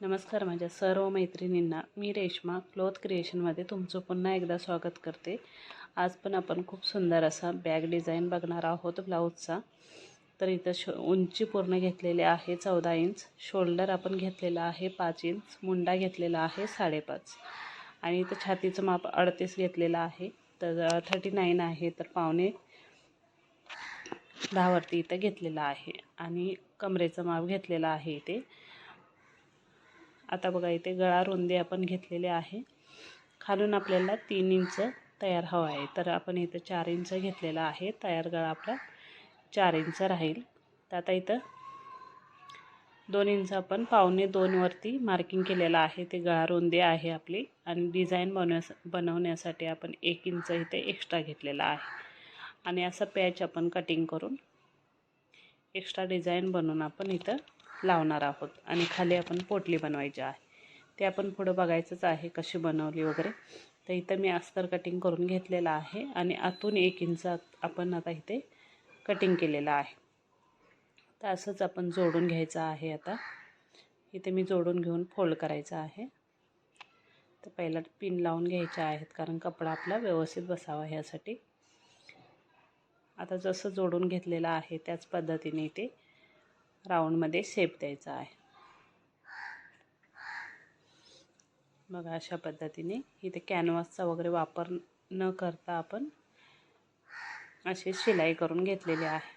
नमस्कार माझ्या सर्व मैत्रिणींना. मी रेश्मा क्लोथ क्रिएशनमध्ये तुमचं पुन्हा एकदा स्वागत करते. आज पण आपण खूप सुंदर असा बॅग डिझाईन बघणार आहोत ब्लाऊजचा. तर इथं शो उंची पूर्ण घेतलेली आहे चौदा इंच. शोल्डर आपण घेतलेला आहे पाच इंच. मुंडा घेतलेला आहे साडेपाच. आणि इथं छातीचं माप अडतीस घेतलेलं आहे. तर थर्टी नाईन आहे. तर पावणे दहावरती इथं घेतलेलं आहे. आणि कमरेचं माप घेतलेलं आहे इथे. आता बघा इथे गळा रुंदी आपण घेतलेली आहे. खालून आपल्याला तीन इंच तयार हवा आहे. तर आपण इथं चार इंच घेतलेला आहे. तयार गळा आपला चार इंच राहील. तर आता इथं दोन इंच आपण पावणे दोनवरती मार्किंग केलेलं आहे. ते गळा रुंदी आहे आपली. आणि डिझाईन बनवण्यास बनवण्यासाठी आपण एक इंच इथे एक्स्ट्रा घेतलेला आहे. आणि असं पॅच आपण कटिंग करून एक्स्ट्रा डिझाईन बनवून आपण इथं लावणार आहोत. आणि खाली आपण पोटली बनवायची आहे. ते आपण पुढं बघायचंच आहे कशी बनवली वगैरे. तर इथं मी अस्तर कटिंग करून घेतलेलं आहे. आणि आतून एक इंच आपण आता इथे कटिंग केलेलं आहे. तर असंच आपण जोडून घ्यायचं आहे आता. इथे मी जोडून घेऊन फोल्ड करायचं आहे. तर पहिला पिन लावून घ्यायचे आहेत कारण कपडा आपला व्यवस्थित बसावा ह्यासाठी. आता जसं जोडून घेतलेलं आहे त्याच पद्धतीने इथे राऊंडमध्ये शेप द्यायचा आहे. बघा अशा पद्धतीने इथे कॅनव्हासचा वगैरे वापर न करता आपण अशी शिलाई करून घेतलेली आहे.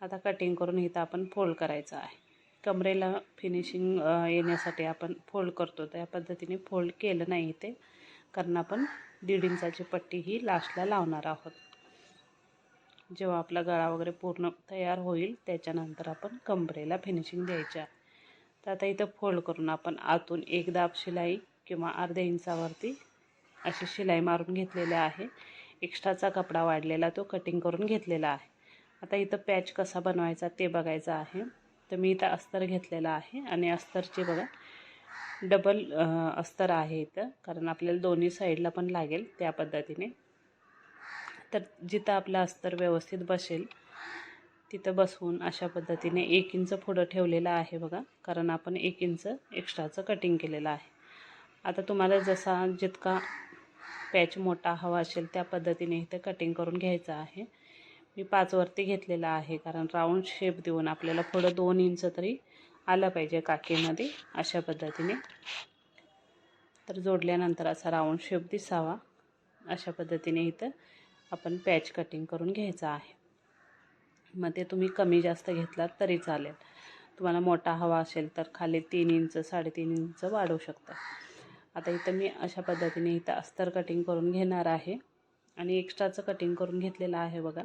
आता कटिंग करून इथं आपण फोल्ड करायचं आहे. कमरेला फिनिशिंग येण्यासाठी आपण फोल्ड करतो. त्या पद्धतीने फोल्ड केलं नाही इथे कारण आपण दीड इंचाची पट्टी ही लास्टला लावणार आहोत. जेव्हा आपला गळा वगैरे पूर्ण तयार होईल त्याच्यानंतर आपण कंबरेला फिनिशिंग द्यायच्या. तर आता इथं फोल्ड करून आपण आतून एक दाब शिलाई किंवा अर्ध्या इंचावरती अशी शिलाई मारून घेतलेली आहे. एक्स्ट्राचा कपडा वाढलेला तो कटिंग करून घेतलेला आहे. आता इथं पॅच कसा बनवायचा ते बघायचं आहे. तर मी इथं अस्तर घेतलेला आहे आणि अस्तरचे बघा डबल अस्तर आहे इथं. कारण आपल्याला दोन्ही साईडला पण लागेल त्या पद्धतीने. तर जिथं आपलं अस्तर व्यवस्थित बसेल तिथं बसवून अशा पद्धतीने एक इंच पुढं ठेवलेलं आहे बघा. कारण आपण एक इंच एक्स्ट्राचं कटिंग केलेलं आहे. आता तुम्हाला जसा जितका पॅच मोठा हवा असेल त्या पद्धतीने इथं कटिंग करून घ्यायचं आहे. मी पाचवरती घेतलेला आहे कारण राऊंड शेप देऊन आपल्याला पुढं दोन इंच तरी आलं पाहिजे काकेमध्ये अशा पद्धतीने. तर जोडल्यानंतर असा राऊंड शेप दिसावा. अशा पद्धतीने इथं आपण पॅच कटिंग करून घ्यायचं आहे. मग ते तुम्ही कमी जास्त घेतलात तरी चालेल. तुम्हाला मोठा हवा असेल तर खाली तीन इंच साडेतीन इंच वाढवू शकता. आता इथं मी अशा पद्धतीने इथं अस्तर कटिंग करून घेणार आहे. आणि एक्स्ट्राचं कटिंग करून घेतलेलं आहे बघा.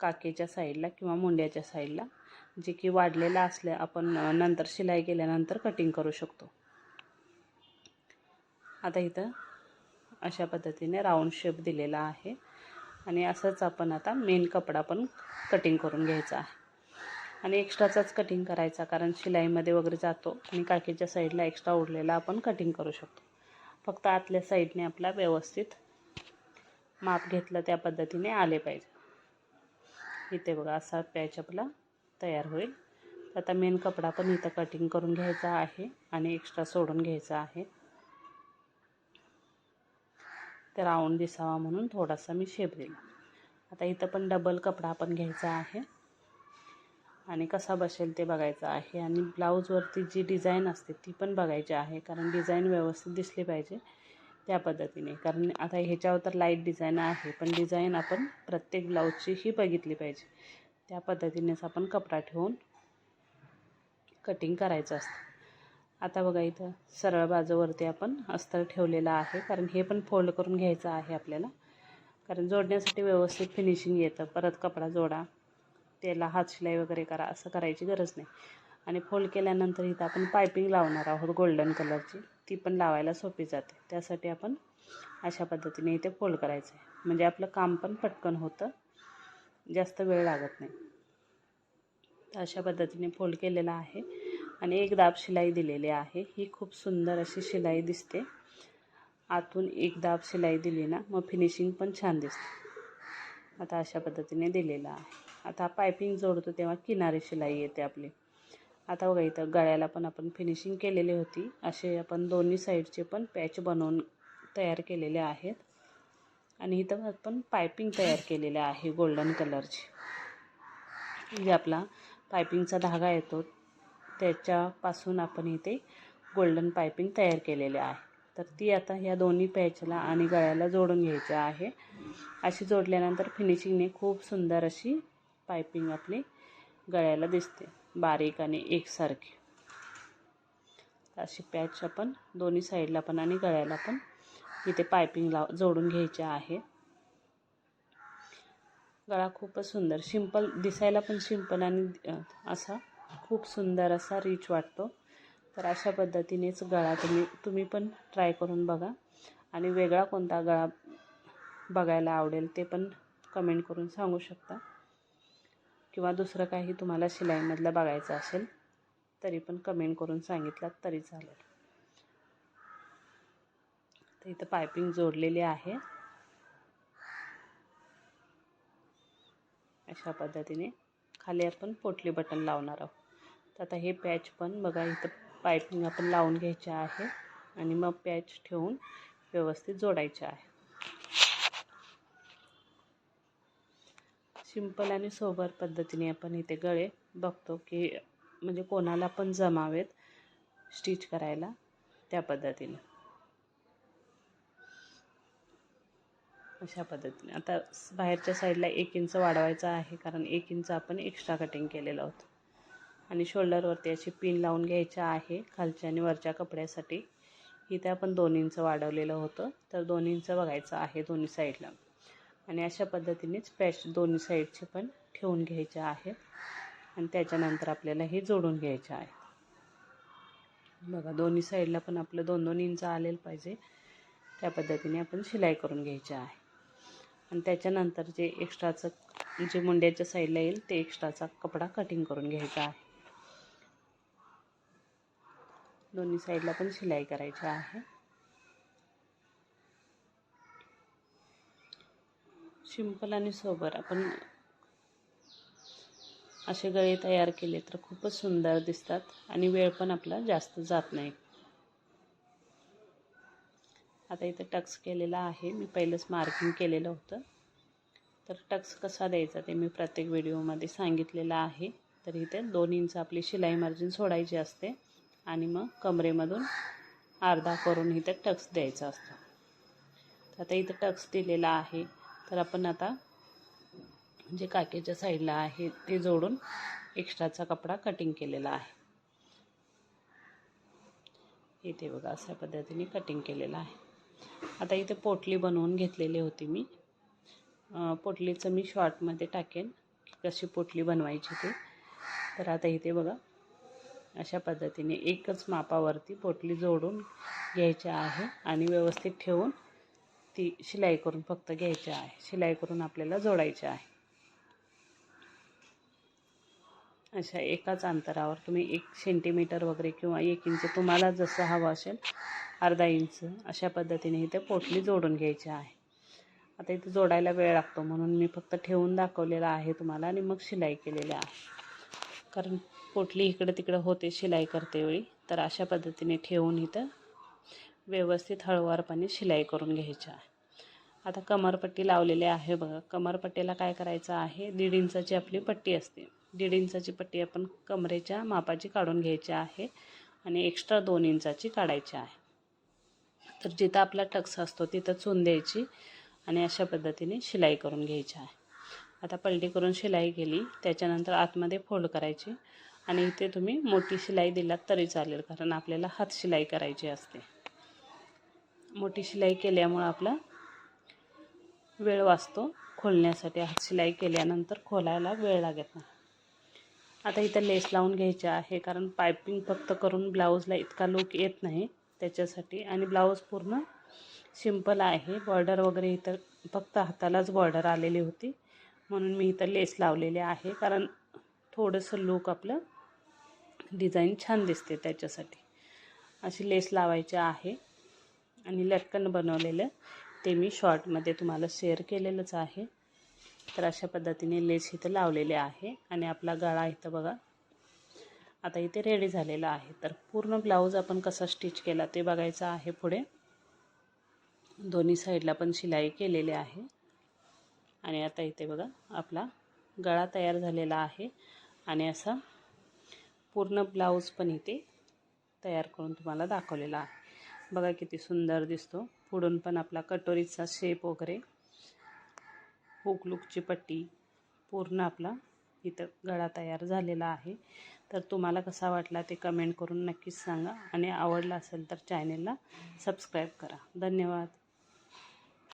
काकेच्या साईडला किंवा मुंड्याच्या साईडला. जे की वाढलेलं असल्या आपण नंतर शिलाई केल्यानंतर कटिंग करू शकतो. आता इथं अशा पद्धतीने राऊंड शेप दिलेला आहे. आणि असंच आपण आता मेन कपडा पण कटिंग करून घ्यायचा आहे. आणि एक्स्ट्राचाच कटिंग करायचा कारण शिलाईमध्ये वगैरे जातो आणि काकीच्या साईडला एक्स्ट्रा उरलेला आपण कटिंग करू शकतो. फक्त आतल्या साईडने आपला व्यवस्थित माप घेतलं त्या पद्धतीने आले पाहिजे. इथे बघा असा पॅच आपला तयार होईल. आता मेन कपडा पण इथं कटिंग करून घ्यायचा आहे आणि एक्स्ट्रा सोडून घ्यायचा आहे. ते राऊंड दिसावा म्हणून थोडासा मी शेप दिला आता इथं पण डबल कपडा आपण घ्यायचा आहे. आणि कसा बसेल ते बघायचं आहे. आणि ब्लाऊजवरती जी डिझाईन असते ती पण बघायची आहे. कारण डिझाईन व्यवस्थित दिसली पाहिजे त्या पद्धतीने. कारण आता ह्याच्यावर तर लाइट डिझाईन आहे. पण डिझाईन आपण प्रत्येक ब्लाऊजची ही बघितली पाहिजे. त्या पद्धतीनेच आपण कपडा ठेवून कटिंग करायचं असतं. आता बघा इथं सरळ बाजूवरती आपण अस्तर ठेवलेलं आहे. कारण हे पण फोल्ड करून घ्यायचं आहे आपल्याला. कारण जोडण्यासाठी व्यवस्थित फिनिशिंग येतं. परत कपडा जोडा. त्याला हात शिलाई वगैरे करा. असं करायची गरज नाही. आणि फोल्ड केल्यानंतर इथं आपण पायपिंग लावणार आहोत गोल्डन कलरची. ती पण लावायला सोपी जाते. त्यासाठी आपण अशा पद्धतीने इथे फोल्ड करायचं आहे म्हणजे आपलं काम पण पटकन होतं. जास्त वेळ लागत नाही. तर अशा पद्धतीने फोल्ड केलेला आहे. आणि एक दाब शिलाई दिलेली आहे. ही खूप सुंदर अशी शिलाई दिसते. आतून एक दाब शिलाई दिली ना मग फिनिशिंग पण छान दिसते. आता अशा पद्धतीने दिलेलं आहे. आता पायपिंग जोडतो तेव्हा किनारी शिलाई येते आपली. आता बघा इथं गळ्याला पण आपण फिनिशिंग केलेली होती. असे आपण दोन्ही साईडचे पण पॅच बनवून तयार केलेले आहेत. आणि इथं आपण पायपिंग तयार केलेलं आहे गोल्डन कलरची म्हणजे आपला पायपिंगचा धागा येतो. त्याच्यापासून आपण इथे गोल्डन पायपिंग तयार केलेले आहे. तर ती आता ह्या दोन्ही पॅचला आणि गळ्याला जोडून घ्यायची आहे. अशी जोडल्यानंतर फिनिशिंगने खूप सुंदर अशी पायपिंग आपली गळ्याला दिसते. बारीक आणि एकसारखी. अशी पॅच आपण दोन्ही साईडला पण आणि गळ्याला पण इथे पायपिंग लाव जोडून घ्यायची आहे. गळा खूपच सुंदर सिंपल दिसायला पण सिंपल आणि असा खूप सुंदर असा रिच वाटतो. तर अशा पद्धतीनेच गळा तुम्ही तुम्ही पण ट्राय करून बघा. आणि वेगळा कोणता गळा बघायला आवडेल ते पण कमेंट करून सांगू शकता. किंवा दुसरं काही तुम्हाला शिलाईमधलं बघायचं असेल तरी पण कमेंट करून सांगितलं तरी चालेल. तर इथं पायपिंग जोडलेली आहे. अशा पद्धतीने खाली आपण पोटली बटन लावणार आहोत. तर आता हे पॅच पण बघा इथं पायपिंग आपण लावून घ्यायचे आहे आणि मग पॅच ठेवून व्यवस्थित जोडायचे आहे. सिंपल आणि सोबर पद्धतीने आपण इथे गळे बघतो की म्हणजे कोणाला पण जमावेत स्टिच करायला त्या पद्धतीने. अशा पद्धतीने. आता बाहेरच्या साईडला एक इंच वाढवायचं आहे कारण एक इंच आपण एक्स्ट्रा कटिंग केलेलं होतं. आणि शोल्डरवरती अशी पिन लावून घ्यायच्या आहे खालच्या आणि वरच्या कपड्यासाठी. इथे आपण दोन इंच वाढवलेलं होतं तर दोन इंच बघायचं आहे दोन्ही साईडला. आणि अशा पद्धतीनेच पॅच दोन्ही साईडचे पण ठेवून घ्यायचे आहेत आणि त्याच्यानंतर आपल्याला हे जोडून घ्यायचे आहे. बघा दोन्ही साईडला पण आपलं दोन दोन इंच आलेलं पाहिजे. त्या पद्धतीने आपण शिलाई करून घ्यायची आहे. आणि त्याच्यानंतर जे एक्स्ट्राचं जे मुंड्याच्या साईडला येईल ते एक्स्ट्राचा कपडा कटिंग करून घ्यायचा आहे. दोन्ही साईडला पण शिलाई करायची आहे. सिंपल आणि सोबर आपण असे गळे तयार केले तर खूपच सुंदर दिसतात आणि वेळ पण आपला जास्त जात नाही. आता इथं टक्स केलेला आहे. मी पहिलंच मार्किंग केलेलं होतं. तर टक्स कसा द्यायचा ते मी प्रत्येक व्हिडिओमध्ये सांगितलेलं आहे. तर इथे दोन इंच आपली शिलाई मार्जिन सोडायची असते. आणि मग कमरेमधून अर्धा करून इथं टक्स द्यायचा असतो. तर आता इथं टक्स दिलेला आहे. तर आपण आता जे काकेच्या साईडला आहे ते जोडून एक्स्ट्राचा कपडा कटिंग केलेला आहे. इथे बघा अशा पद्धतीने कटिंग केलेलं आहे. आता इथे पोटली बनवून घेतलेली होती मी. पोटलीचं मी शॉर्टमध्ये टाकेन की कशी पोटली बनवायची ते. तर आता इथे बघा अशा पद्धतीने एकच मापावरती पोटली जोडून घ्यायची आहे आणि व्यवस्थित ठेवून ती शिलाई करून फक्त घ्यायची आहे. शिलाई करून आपल्याला जोडायची आहे. अशा एकाच अंतरावर तुम्ही एक सेंटीमीटर वगैरे किंवा एक इंच तुम्हाला जसं हवं असेल अर्धा इंच अशा पद्धतीने इथे पोटली जोडून घ्यायची आहे. आता इथे जोडायला वेळ लागतो म्हणून मी फक्त ठेवून दाखवलेला आहे तुम्हाला आणि मग शिलाई केलेली आहे. कारण पोटली इकडं तिकडं होते शिलाई करते वेळी तर अशा पद्धतीने ठेवून इथं व्यवस्थित हळूवारपणे शिलाई करून घ्यायची आहे आता कमरपट्टी लावलेली आहे बघा. कमरपट्टीला काय करायचं आहे? दीड इंचाची आपली पट्टी असते. दीड इंचाची पट्टी आपण कमरेच्या मापाची काढून घ्यायची आहे आणि एक्स्ट्रा दोन इंचाची काढायची आहे. तर जिथं आपला टक्स असतो तिथं चून द्यायची आणि अशा पद्धतीने शिलाई करून घ्यायची आहे. आता पलटी करून शिलाई केली त्याच्यानंतर आतमध्ये फोल्ड करायची. आणि इथे तुम्ही मोठी शिलाई दिलात तरी चालेल कारण आपल्याला हात शिलाई करायची असते. मोठी शिलाई केल्यामुळं आपला वेळ वाचतो. खोलण्यासाठी हात शिलाई केल्यानंतर खोलायला वेळ लागत नाही. आता इथं लेस लावून घ्यायचे आहे कारण पायपिंग फक्त करून ब्लाऊजला इतका लूक येत नाही त्याच्यासाठी. आणि ब्लाऊज पूर्ण सिंपल आहे. बॉर्डर वगैरे इथं फक्त हातालाच बॉर्डर आलेली होती. म्हणून मी इथं लेस लावलेले आहे कारण थोडंसं लूक आपलं डिझाईन छान दिसते त्याच्यासाठी. अशी लेस लावायची आहे आणि लटकन बनवलेलं ते मी शॉर्टमध्ये तुम्हाला शेअर केलेलंच आहे. तर अशा पद्धतीने लेस इथं लावलेले आहे आणि आपला गळा इथं बघा. आता इथे रेडी झालेला आहे. तर पूर्ण ब्लाऊज आपण कसा स्टिच केला ते बघायचं आहे पुढे. दोन्ही साईडला पण शिलाई केलेली आहे. आणि आता इथे बघा आपला गळा तयार झालेला आहे. आणि असा पूर्ण ब्लाऊज पण इथे तयार करून तुम्हाला दाखवलेला आहे. बघा किती सुंदर दिसतो. पुढून पण आपला कटोरीचा शेप वगैरे हुकलुकची पट्टी पूर्ण आपला इथं गळा तयार झालेला आहे. तर तुम्हाला कसा वाटला ते कमेंट करून नक्कीच सांगा. आणि आवडला असेल तर चॅनेलला सबस्क्राईब करा. धन्यवाद.